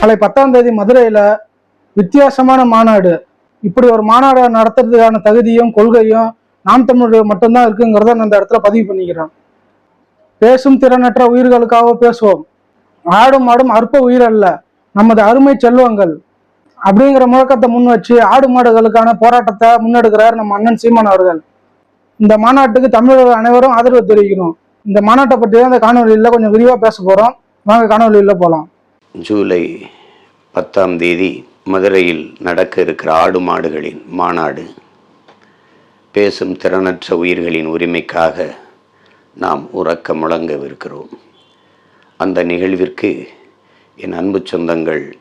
நாளை பத்தாம் தேதி மதுரையில வித்தியாசமான மாநாடு. இப்படி ஒரு மாநாடு நடத்துறதுக்கான தகுதியும் கொள்கையும் நாம் தமிழ் மட்டும்தான் இருக்குங்கிறத நான் இந்த இடத்துல பதிவு பண்ணிக்கிறேன். பேசும் திறனற்ற உயிர்களுக்காக பேசுவோம். ஆடும் மாடும் அற்ப உயிர் அல்ல நமது அருமை செல்வங்கள். அப்படிங்கிற முழக்கத்தை முன் வச்சு ஆடு மாடுகளுக்கான போராட்டத்தை முன்னெடுக்கிறார் நம்ம அண்ணன் சீமான் அவர்கள். இந்த மாநாட்டுக்கு தமிழர்கள் அனைவரும் ஆதரவு தெரிவிக்கணும். இந்த மாநாட்டை பற்றி தான் இந்த காணொலியில் கொஞ்சம் விரிவாக பேச போகிறோம் வாங்க காணொலியில் போகலாம் ஜூலை பத்தாம் தேதி மதுரையில் நடக்க இருக்கிற ஆடு மாடுகளின் மாநாடு. பேசும் திறனற்ற உயிர்களின் உரிமைக்காக நாம் உறக்க முழங்கவிருக்கிறோம். அந்த நிகழ்விற்கு என் அன்பு சொந்தங்கள்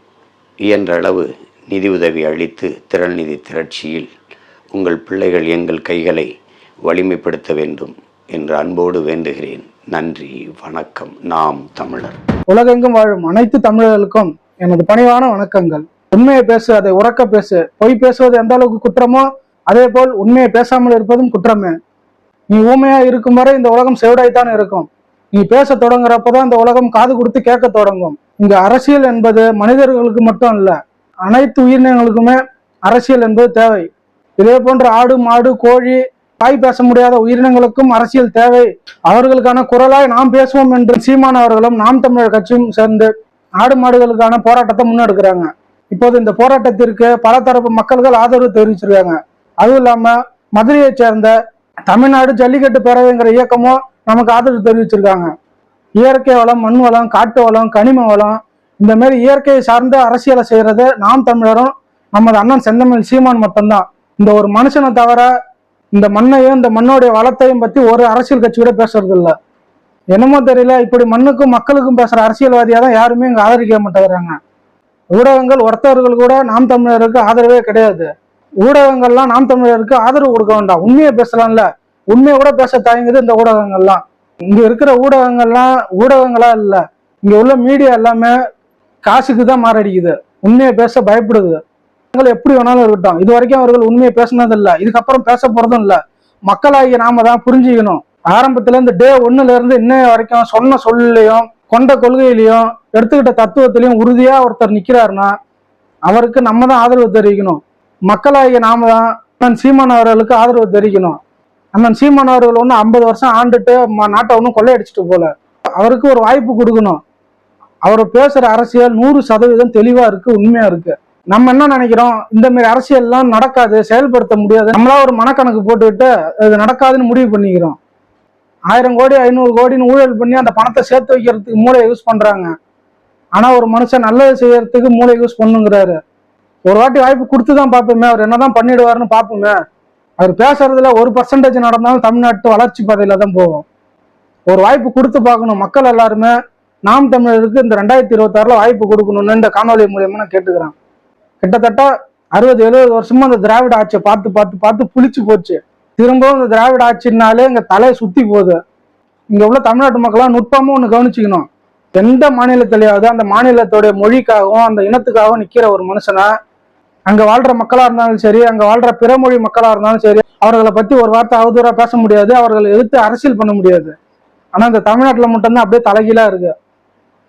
இயன்ற அளவு நிதியுதவி அளித்து திரள் நிதி திரட்சியில் உங்கள் பிள்ளைகள் எங்கள் கைகளை வலிமைப்படுத்த வேண்டும் என்று அன்போடு வேண்டுகிறேன். நன்றி வணக்கம். நாம் தமிழர். உலகெங்கும் வாழும் அனைத்து தமிழர்களுக்கும் எனது பணிவான வணக்கங்கள். உண்மையை பேசு அதை உறக்க பேசு. பொய் பேசுவது எந்த அளவுக்கு குற்றமோ அதே போல் உண்மையை பேசாமல் இருப்பதும் குற்றமே. நீ ஊமையா இருக்கும் வரை இந்த உலகம் செவிடாய்த்தான் இருக்கும். நீ பேச தொடங்குறப்பதான் இந்த உலகம் காது கொடுத்து கேட்க தொடங்கும். இங்க அரசியல் என்பது மனிதர்களுக்கு மட்டும் இல்ல அனைத்து உயிரினங்களுக்குமே அரசியல் என்பது தேவை. இதே போன்ற ஆடு மாடு கோழி பாய் பேச முடியாத உயிரினங்களுக்கும் அரசியல் தேவை. அவர்களுக்கான குரலாய் நாம் பேசுவோம் என்று சீமான் அவர்களும் நாம் தமிழர் கட்சியும் சேர்ந்து ஆடு மாடுகளுக்கான போராட்டத்தை முன்னெடுக்கிறாங்க. இப்போது இந்த போராட்டத்திற்கு பல தரப்பு மக்கள்கள் ஆதரவு தெரிவிச்சிருக்காங்க. அதுவும் இல்லாம மதுரையை சேர்ந்த தமிழ்நாடு ஜல்லிக்கட்டு பேரவைங்கிற இயக்கமும் நமக்கு ஆதரவு தெரிவிச்சிருக்காங்க. இயற்கை வளம் மண் வளம் காட்டு வளம் கனிம வளம் இந்த மாதிரி இயற்கையை சார்ந்த அரசியலை செய்யறது நாம் தமிழரும் நமது அண்ணன் செந்தமிழ் சீமான் மட்டும்தான். இந்த ஒரு மனுஷனை தவிர இந்த மண்ணையும் இந்த மண்ணோடைய வளத்தையும் பத்தி ஒரு அரசியல் கட்சி கூட பேசுறது இல்லை என்னமோ தெரியல இப்படி மண்ணுக்கும் மக்களுக்கும் பேசுற அரசியல்வாதியா தான் யாருமே இங்க ஆதரிக்க மாட்டேங்கிறாங்க. ஊடகங்கள் ஒருத்தவர்கள் கூட நாம் தமிழருக்கு ஆதரவே கிடையாது. ஊடகங்கள்லாம் நாம் தமிழருக்கு ஆதரவு கொடுக்க வேண்டாம். உண்மையை பேசலாம்ல. உண்மையை கூட பேச தயங்குது இந்த ஊடகங்கள்லாம். இங்க இருக்கிற ஊடகங்கள்லாம் ஊடகங்களா இல்ல. இங்க உள்ள மீடியா எல்லாமே காசுக்கு தான் மாறடிக்குது உண்மையை பேச பயப்படுது. எப்படி வேணாலும் இருக்கட்டும். இது வரைக்கும் அவர்கள் உண்மையை பேசினதில்லை. இதுக்கப்புறம் பேச போறதும் இல்லை. மக்களாகிய நாம தான் புரிஞ்சுக்கணும். ஆரம்பத்துல இருந்து டே ஒன்னுல இருந்து இன்னைய வரைக்கும் சொன்ன சொல்லையும் கொண்ட கொள்கையிலையும் எடுத்துக்கிட்ட தத்துவத்திலையும் உறுதியா ஒருத்தர் நிக்கிறாருன்னா அவருக்கு நம்ம தான் ஆதரவு தெரிவிக்கணும். மக்களாகிய நாம தான் அண்ணன் சீமான் அவர்களுக்கு ஆதரவு தெரிவிக்கணும். அண்ணன் சீமான் அவர்கள் ஒன்றும் ஐம்பது வருஷம் ஆண்டுட்டு நாட்டை ஒன்றும் கொள்ளையடிச்சிட்டு போல. அவருக்கு ஒரு வாய்ப்பு கொடுக்கணும். அவர் பேசுற அரசியல் நூறு சதவீதம் தெளிவா இருக்கு உண்மையா இருக்கு. நம்ம என்ன நினைக்கிறோம்? இந்த மாதிரி அரசியல் எல்லாம் நடக்காது செயல்படுத்த முடியாது. நம்மளா ஒரு மனக்கணக்கு போட்டுக்கிட்டு இது நடக்காதுன்னு முடிவு பண்ணிக்கிறோம். ஆயிரம் கோடி ஐநூறு கோடின்னு ஊழல் பண்ணி அந்த பணத்தை சேர்த்து வைக்கிறதுக்கு மூளை யூஸ் பண்றாங்க. ஆனா ஒரு மனுஷன் நல்லது செய்யறதுக்கு மூளை யூஸ் பண்ணுங்கிறாரு. ஒரு வாட்டி வாய்ப்பு கொடுத்து தான் பார்ப்போமே அவர் என்னதான் பண்ணிடுவாருன்னு பார்ப்போமே. அவர் பேசுறதுல ஒரு பர்சன்டேஜ் நடந்தாலும் தமிழ்நாட்டு வளர்ச்சி பாதையில தான் போகும். ஒரு வாய்ப்பு கொடுத்து பார்க்கணும் மக்கள் எல்லாருமே. நாம் தமிழருக்கு இந்த ரெண்டாயிரத்தி இருபத்தாறுல வாய்ப்பு கொடுக்கணும்னு இந்த காணொலி மூலியமா நான் கேட்டுக்கிறேன். கிட்டத்தட்ட அறுபது எழுபது வருஷமா அந்த திராவிட ஆட்சியை பார்த்து பார்த்து பார்த்து புளிச்சு போச்சு. திரும்பவும் இந்த திராவிட ஆட்சினாலே இங்க தலையை சுத்தி போகுது. இங்க உள்ள தமிழ்நாட்டு மக்களாக நுட்பமும் ஒன்று கவனிச்சுக்கணும். எந்த மாநிலத்திலேயாவது அந்த மாநிலத்தோடைய மொழிக்காகவும் அந்த இனத்துக்காகவும் நிக்கிற ஒரு மனுஷனை அங்க வாழ்ற மக்களா இருந்தாலும் சரி அங்க வாழ்ற பிற மொழி மக்களா இருந்தாலும் சரி அவர்களை பத்தி ஒரு வார்த்தை அவதூறா பேச முடியாது அவர்களை எதிர்த்து அரசியல் பண்ண முடியாது. ஆனா இந்த தமிழ்நாட்டுல மட்டும்தான் அப்படியே தலைகீழா இருக்கு.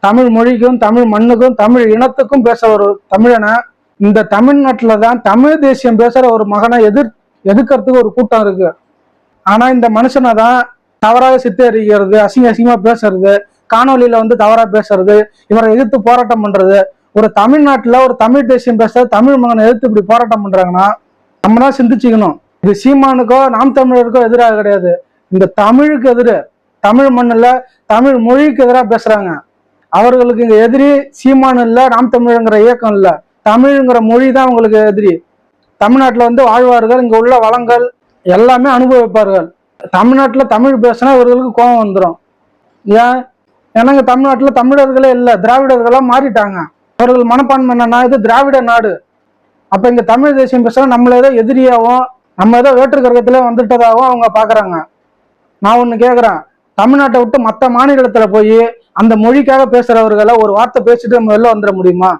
தமிழ் மொழிக்கும் தமிழ் மண்ணுக்கும் தமிழ் இனத்துக்கும் பேச ஒரு தமிழனை இந்த தமிழ்நாட்டில் தான் தமிழ் தேசியம் பேசுற ஒரு மகனை எதிர்த்து எதுக்கிறதுக்கு ஒரு கூட்டம் இருக்கு? ஆனா இந்த மனுஷனை தான் தவறாக சித்தரிக்கிறது அசிங்க அசிங்கமா பேசுறது காணொலியில வந்து தவறா பேசுறது இவரை எதிர்த்து போராட்டம் பண்றது. ஒரு தமிழ்நாட்டுல ஒரு தமிழ் தேசியம் பேசுறது தமிழ் மகனை எதிர்த்து இப்படி போராட்டம் பண்றாங்கன்னா நம்ம தான் சிந்திச்சுக்கணும். இது சீமானுக்கோ நாம் தமிழருக்கோ எதிராக கிடையாது. இந்த தமிழுக்கு எதிரு தமிழ் மண்ணில் தமிழ் மொழிக்கு எதிராக பேசுறாங்க. அவர்களுக்கு இங்க எதிரி சீமான் இல்லை நாம் தமிழ்ங்கிற இயக்கம் இல்லை. தமிழ்ங்கிற மொழி தான் அவங்களுக்கு எதிரி. தமிழ்நாட்டில் வந்து வாழ்வார்கள் இங்கே உள்ள வளங்கள் எல்லாமே அனுபவிப்பார்கள். தமிழ்நாட்டில் தமிழ் பேசினா இவர்களுக்கு கோபம் வந்துடும் ஏன்? ஏன்னா இங்கே தமிழ்நாட்டில் தமிழர்களே இல்லை திராவிடர்களாக மாறிட்டாங்க. அவர்கள் மனப்பான்மை என்னன்னா இது திராவிட நாடு. அப்போ இங்கே தமிழ் தேசியம் பேசுனா நம்மள ஏதோ எதிரியாகவும் நம்ம ஏதோ வேற்று கிரகத்திலே வந்துட்டதாகவும் அவங்க பார்க்குறாங்க நான் ஒன்று கேட்குறேன் தமிழ்நாட்டை விட்டு மற்ற மாநிலத்தில் போய் அந்த மொழிக்காக பேசுகிறவர்களை ஒரு வார்த்தை பேசிட்டு நம்ம வெளில வந்துட முடியுமா?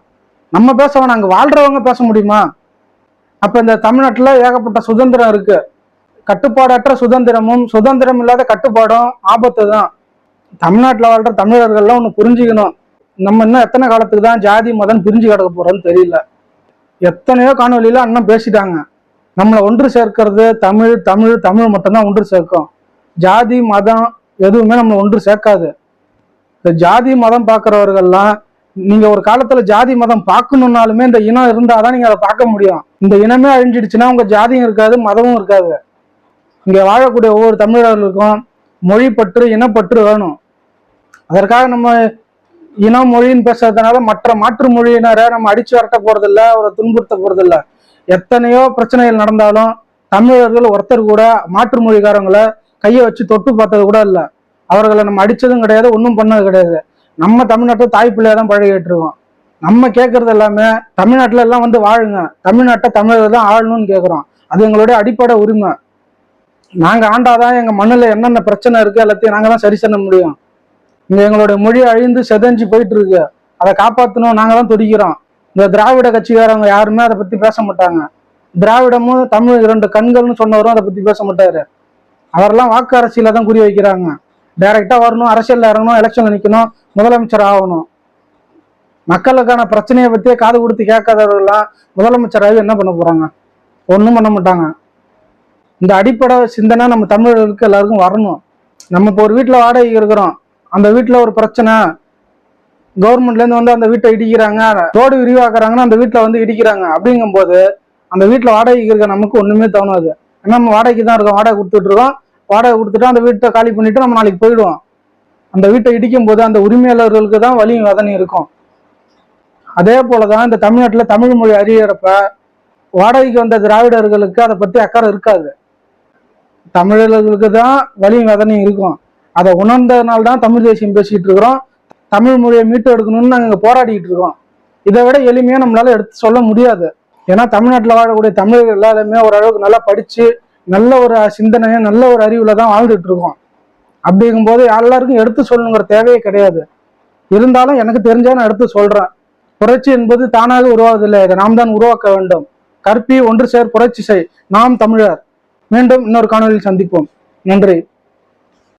நம்ம பேச வேணாம் அங்கே வாழ்றவங்க பேச முடியுமா? அப்ப இந்த தமிழ்நாட்டுல ஏகப்பட்ட சுதந்திரம் இருக்கு. கட்டுப்பாடற்ற சுதந்திரமும் சுதந்திரம் இல்லாத கட்டுப்பாடும் ஆபத்து தான் தமிழ்நாட்டில் வாழ்ற தமிழர்கள்லாம் ஒன்று புரிஞ்சுக்கணும். நம்ம இன்னும் எத்தனை காலத்துக்கு தான் ஜாதி மதம் பிரிஞ்சு கிடக்க போறோம்னு தெரியல. எத்தனையோ காணொலியில அண்ணன் பேசிட்டாங்க. நம்மளை ஒன்று சேர்க்கிறது தமிழ் தமிழ் தமிழ் மட்டும்தான் ஒன்று சேர்க்கும். ஜாதி மதம் எதுவுமே நம்மளை ஒன்று சேர்க்காது. இந்த ஜாதி மதம் பார்க்குறவர்கள்லாம் நீங்க ஒரு காலத்துல ஜாதி மதம் பார்க்கணும்னாலுமே இந்த இனம் இருந்தாதான் நீங்க அதை பார்க்க முடியும். இந்த இனமே அழிஞ்சிடுச்சுன்னா உங்க ஜாதியும் இருக்காது மதமும் இருக்காது. இங்க வாழக்கூடிய ஒவ்வொரு தமிழர்களுக்கும் மொழி பற்று இனப்பற்று வேணும். அதற்காக நம்ம இனம் மொழின்னு பேசுறதுனால மற்ற மாற்று மொழியினரை நம்ம அடிச்சு வரட்ட போறதில்ல அவரை துன்புறுத்த போறதில்ல. எத்தனையோ பிரச்சனைகள் நடந்தாலும் தமிழர்கள் ஒருத்தர் கூட மாற்று மொழிக்காரங்களை கையை வச்சு தொட்டு பார்த்தது கூட இல்லை. அவர்களை நம்ம அடிச்சதும் கிடையாது ஒன்றும் பண்ணது கிடையாது. நம்ம தமிழ்நாட்டை தாய் பிள்ளையா தான் பழகிட்டு இருக்கோம் நம்ம கேட்கறது எல்லாமே தமிழ்நாட்டுல எல்லாம் வந்து வாழுங்க. தமிழ்நாட்டை தமிழர் தான் ஆளணும்னு கேட்குறோம் அது எங்களுடைய அடிப்படை உரிமை. நாங்க ஆண்டாதான் எங்க மண்ணுல என்னென்ன பிரச்சனை இருக்கு எல்லாத்தையும் நாங்க தான் சரி செய்ய முடியும். இங்க எங்களுடைய மொழி அழிந்து செதஞ்சு போயிட்டு இருக்கு அதை காப்பாற்றணும் நாங்க தான் துடிக்கிறோம். இந்த திராவிட கட்சிக்காரங்க யாருமே அதை பத்தி பேச மாட்டாங்க. திராவிடமும் தமிழ் இரண்டு கண்கள்னு சொன்னவரும் அதை பத்தி பேச மாட்டாரு. அவரெல்லாம் வாக்கு அரசியல தான் குறி வைக்கிறாங்க. டைரக்டா வரணும் அரசியலில் இறங்கணும் எலெக்ஷனில் நிற்கணும் முதலமைச்சர் ஆகணும். மக்களுக்கான பிரச்சனையை பற்றியே காது கொடுத்து கேட்காதவர்கள்லாம் முதலமைச்சராக என்ன பண்ண போகிறாங்க ஒன்றும் பண்ண மாட்டாங்க. இந்த அடிப்படை சிந்தனை நம்ம தமிழர்களுக்கு எல்லாருக்கும் வரணும். நம்ம இப்போ ஒரு வீட்டில் வாடகைக்கு இருக்கிறோம். அந்த வீட்டில் ஒரு பிரச்சனை. கவர்மெண்ட்லேருந்து வந்து அந்த வீட்டை இடிக்கிறாங்க. ரோடு விரிவாக்குறாங்கன்னா அந்த வீட்டில் வந்து இடிக்கிறாங்க. அப்படிங்கும்போது அந்த வீட்டில் வாடகைக்கு இருக்க நமக்கு ஒன்றுமே தோணாது. ஏன்னா நம்ம வாடகைக்கு தான் இருக்கோம். வாடகை கொடுத்துட்ருக்கோம் வாடகை கொடுத்துட்டு அந்த வீட்டை காலி பண்ணிட்டு நம்ம நாளைக்கு போயிடுவோம். அந்த வீட்டை இடிக்கும் போது அந்த உரிமையாளர்களுக்கு தான் வலியும் வேதனையும் இருக்கும். அதே போலதான் இந்த தமிழ்நாட்டில் தமிழ் மொழி அறியறப்ப வாடகைக்கு வந்த திராவிடர்களுக்கு அதை பற்றி அக்கறை இருக்காது. தமிழர்களுக்கு தான் வலியும் வேதனையும் இருக்கும். அதை உணர்ந்ததுனால தான் தமிழ் தேசியம் பேசிட்டு இருக்கிறோம். தமிழ் மொழியை மீட்டு எடுக்கணும்னு நாங்கள் போராடிக்கிட்டு இருக்கோம். இதை விட எளிமையாக நம்மளால எடுத்து சொல்ல முடியாது. ஏன்னா தமிழ்நாட்டில் வாழக்கூடிய தமிழர்கள் எல்லாருமே ஓரளவுக்கு நல்லா படித்து நல்ல ஒரு சிந்தனையை நல்ல ஒரு அறிவுல தான் வாழ்ந்துட்டு இருக்கோம் அப்படிங்கும்போது எல்லாருக்கும் எடுத்து சொல்லணுங்கிற தேவையே கிடையாது. இருந்தாலும் எனக்கு தெரிஞ்சா நான் எடுத்து சொல்றேன். புரட்சி என்பது தானாக உருவாவதில்லை. இதை நாம் தான் உருவாக்க வேண்டும். கற்பி ஒன்று சேர் புரட்சி செய். நாம் தமிழர். மீண்டும் இன்னொரு காணொலியில் சந்திப்போம். நன்றி.